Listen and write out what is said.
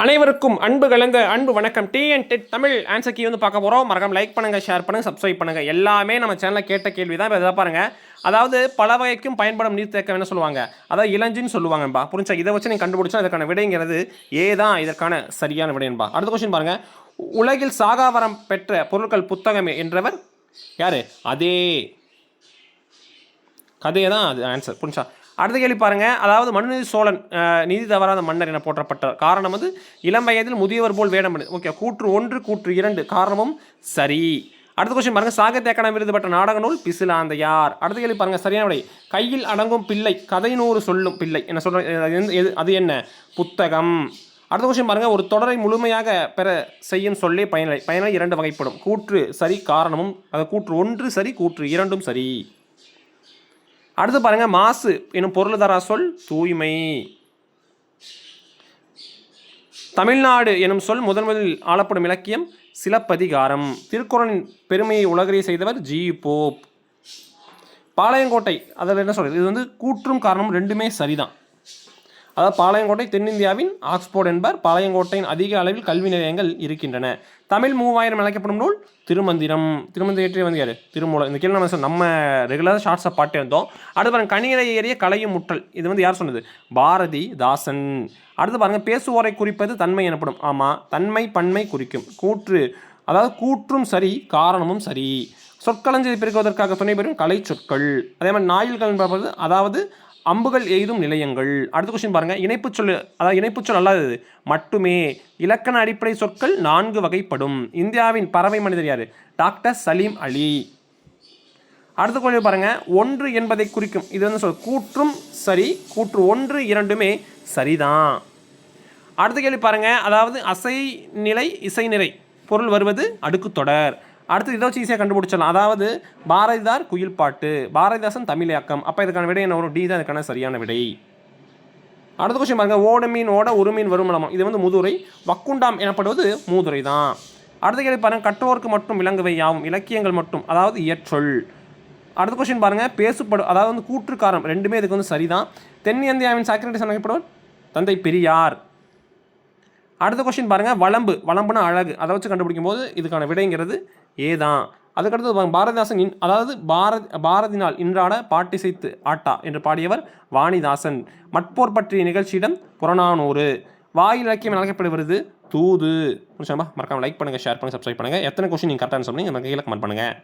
அனைவருக்கும் அன்பு கலந்த அன்பு வணக்கம். TN TET Tamil answer key வந்து பார்க்க போகிறோம் மறக்காம லைக் பண்ணுங்கள் ஷேர் பண்ணுங்கள் சப்ஸ்கிரைப் பண்ணுங்கள் எல்லாமே நம்ம சேனலில் கேட்ட கேள்வி தான். இப்போ இதை பாருங்கள் அதாவது பல வகைக்கும் பயன்படும் நீர்த்தேக்கம் என்ன சொல்லுவாங்க? அதாவது இளஞ்சின்னு சொல்லுவாங்கப்பா புரிஞ்சா? இதை வச்சு நீங்கள் கண்டுபிடிச்சா இதற்கான விடைங்கிறது ஏ தான். இதற்கான சரியான விடையன்பா அடுத்த கொஸ்டின் பாருங்கள் உலகில் சாகாவரம் பெற்ற பொருட்கள் புத்தகமே என்றவர் யார்? அதே கதையை தான் அது ஆன்சர் புரிஞ்சா? அடுத்த கேள்வி பாருங்க. அதாவது மனுநீதி சோழன் நீதி தவறாத மன்னர் என போற்றப்பட்டார் காரணம் வந்து இளம் வயதில் முதியவர் போல் வேடம் ஓகே கூற்று ஒன்று கூற்று இரண்டு காரணமும் சரி. அடுத்த கொஸ்டின் பாருங்க. சாகித்ய அகாடமி விருது பெற்ற நாடக நூல் பிசிலாந்தையார். அடுத்த கேள்வி பாருங்க. சரியான விடை. கையில் அடங்கும் பிள்ளை கதை நூறு சொல்லும் பிள்ளை என்ன எது அது என்ன? புத்தகம். அடுத்த கொஸ்டின் பாருங்க. ஒரு தொடரை முழுமையாக பெற செய்யும் சொல்லி பயனலை பயனலை இரண்டு வகைப்படும். கூற்று சரி காரணமும் அது கூற்று ஒன்று சரி கூற்று இரண்டும் சரி. அடுத்து பாருங்க மாசு. எனும் பொருளாதார சொல் தூய்மை. தமிழ்நாடு எனும் சொல் முதன் முதலில் ஆளப்படும் இலக்கியம் சிலப்பதிகாரம். திருக்குறளின் பெருமையை உலகறிய செய்தவர் ஜி. போப். பாளையங்கோட்டை அதில் என்ன சொல்கிறது இது வந்து கூற்றும் காரணம் ரெண்டுமே சரிதான். அதாவது பாளையங்கோட்டை தென்னிந்தியாவின் ஆக்ஸ்போர்ட் என்பார் பாளையங்கோட்டையின் அதிக அளவில் கல்வி நிலையங்கள் இருக்கின்றன. தமிழ் மூவாயிரம் அழைக்கப்படும் நூல் திருமந்திரம். திருமந்திரம் ஏற்றிய வந்து யாரு? திருமூலம் இந்த கேள்வி நம்ம நம்ம ரெகுலராக ஷார்ட்ஸை பாட்டே இருந்தோம் அடுத்து பாருங்கள் கனிகளை ஏறிய கலையும் முற்றல் இது வந்து யார் சொன்னது? பாரதி தாசன் அடுத்து பாருங்கள் பேசுவோரை குறிப்பது தன்மை எனப்படும். ஆமாம் தன்மை பன்மை குறிக்கும். கூற்று. அதாவது கூற்றும் சரி காரணமும் சரி. சொற்களஞ்சியை பெருக்குவதற்காக துணை பெறும் கலை சொற்கள். அதே மாதிரி நாயில்கள் பார்ப்பது அதாவது அம்புகள் எய்தும் நிலையங்கள். அடுத்த கொஸ்டின் பாருங்கள் இணைப்புச் சொல் அதாவது இணைப்புச் சொல் அல்லாதது மட்டுமே. இலக்கண அடிப்படை சொற்கள் நான்கு வகைப்படும். இந்தியாவின் பறவை மனிதர் யார்? டாக்டர் சலீம் அலி. அடுத்த கேள்வி பாருங்கள் ஒன்று என்பதை குறிக்கும் இது வந்து சொல் கூற்றும் சரி கூற்று ஒன்று இரண்டுமே சரிதான். அடுத்த கேள்வி பாருங்கள் அதாவது அசை நிலை இசை நிறை பொருள் வருவது அடுக்கு தொடர். அடுத்து இதை வச்சு ஈஸியாக கண்டுபிடிச்சிடலாம். அதாவது பாரதிதார் குயில் பாட்டு பாரதிதாசன் தமிழாக்கம் அப்போ இதுக்கான விடை என்ன வரும்? டி தான் இதுக்கான சரியான விடை. அடுத்த கொஸ்டின் பாருங்க. ஓட மீன் ஓட ஒரு மீன் வருமலமம் இது வந்து முதுரை. வக்குண்டாம் எனப்படுவது மூதுரை தான். அடுத்த கேள்வி பாருங்கள் கற்றோருக்கு மட்டும் விளங்குவை யாவும்? இலக்கியங்கள் மட்டும். அதாவது இயற்றொல். அடுத்த கொஸ்டின் பாருங்கள் பேசுப்படும் அதாவது வந்து கூற்றுக்காரம். ரெண்டுமே இதுக்கு வந்து சரிதான். தென்னிந்தியாவின் சாக்ரட்டிஸ் அழைக்கப்படுவர்? தந்தை பெரியார். அடுத்த கொஸ்டின் பாருங்கள் வளம்பு. வளம்புனா அழகு. அதை வச்சு கண்டுபிடிக்கும் போது இதுக்கான விடைங்கிறது ஏதான். அதுக்கடுத்து பாரதிதாசன் இன் அதாவது பாரதி பாரதினால் இன்றாட பாட்டிசைத்து ஆட்டா என்று பாடியவர் வாணிதாசன். மட்போர் பற்றிய நிகழ்ச்சியிடம் புறநானூறு. வாயில் இலக்கியம் அழைக்கப்படுவது தூது. புரிஞ்சாம்பா மறக்காமல் லைக் பண்ணுங்க ஷேர் பண்ணுங்கள் சப்ஸ்கிரைப் பண்ணுங்கள் எத்தனை கொஸ்டின் நீங்கள் கரெக்டாக சொன்னீங்க எனக்கு கீழே கமெண்ட் பண்ணுங்கள்